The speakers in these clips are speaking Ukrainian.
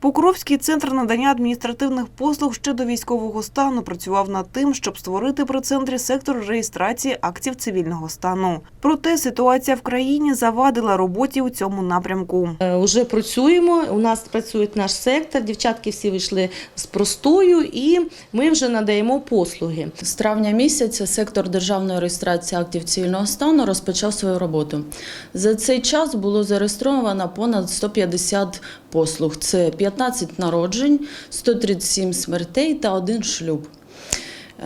Покровський центр надання адміністративних послуг ще до військового стану працював над тим, щоб створити при центрі сектор реєстрації актів цивільного стану. Проте ситуація в країні завадила роботі у цьому напрямку. Е, Уже працюємо. У нас працює наш сектор. Дівчатки всі вийшли з простою, і ми вже надаємо послуги. З травня місяця сектор державної реєстрації актів цивільного стану розпочав свою роботу. За цей час було зареєстровано понад 150 послуг. Це 15 народжень, 137 смертей та один шлюб.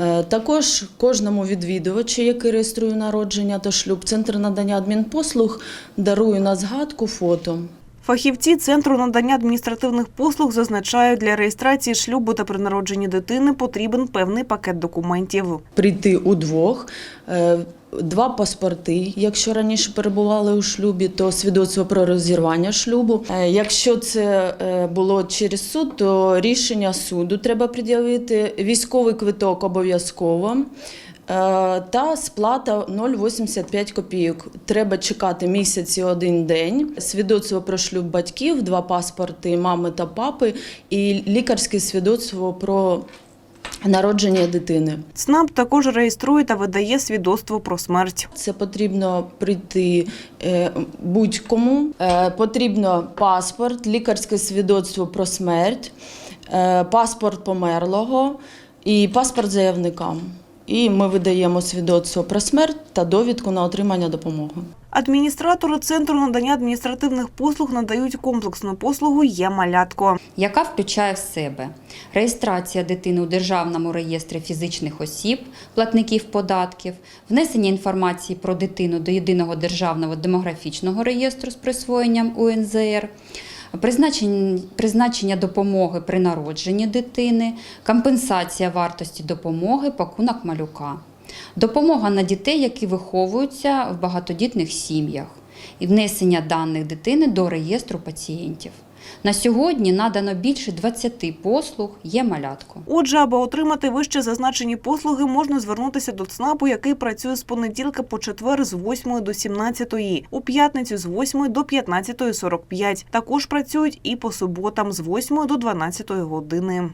Е, Також кожному відвідувачу, який реєструє народження та шлюб, центр надання адмінпослуг дарує на згадку фото. Фахівці центру надання адміністративних послуг зазначають, для реєстрації шлюбу та при народженні дитини потрібен певний пакет документів. прийти удвох. е, Два паспорти. Якщо раніше перебували у шлюбі, то свідоцтво про розірвання шлюбу. Е, Якщо це е, було через суд, то рішення суду треба пред'явити. Військовий квиток обов'язково. Е, Та сплата 0,85 копійок. Треба чекати місяць і один день. Свідоцтво про шлюб батьків, два паспорти мами та папи, і лікарське свідоцтво про народження дитини. ЦНАП також реєструє та видає свідоцтво про смерть. Це потрібно прийти е, будь-кому. Е, Потрібно паспорт, лікарське свідоцтво про смерть, паспорт померлого і паспорт заявника. І ми видаємо свідоцтво про смерть та довідку на отримання допомоги. Адміністратори центру надання адміністративних послуг надають комплексну послугу «Є малятко». яка включає в себе реєстрація дитини у Державному реєстрі фізичних осіб, платників податків, внесення інформації про дитину до Єдиного державного демографічного реєстру з присвоєнням УНЗР, призначення, призначення допомоги при народженні дитини, компенсація вартості допомоги, пакунок малюка, допомога на дітей, які виховуються в багатодітних сім'ях, і внесення даних дитини до реєстру пацієнтів. На сьогодні надано більше 20 послуг є малятко. Отже, аби отримати вище зазначені послуги, можна звернутися до ЦНАПу, який працює з понеділка по четвер з 8 до 17, у п'ятницю з 8 до 15.45. Також працюють і по суботам з 8 до 12 години.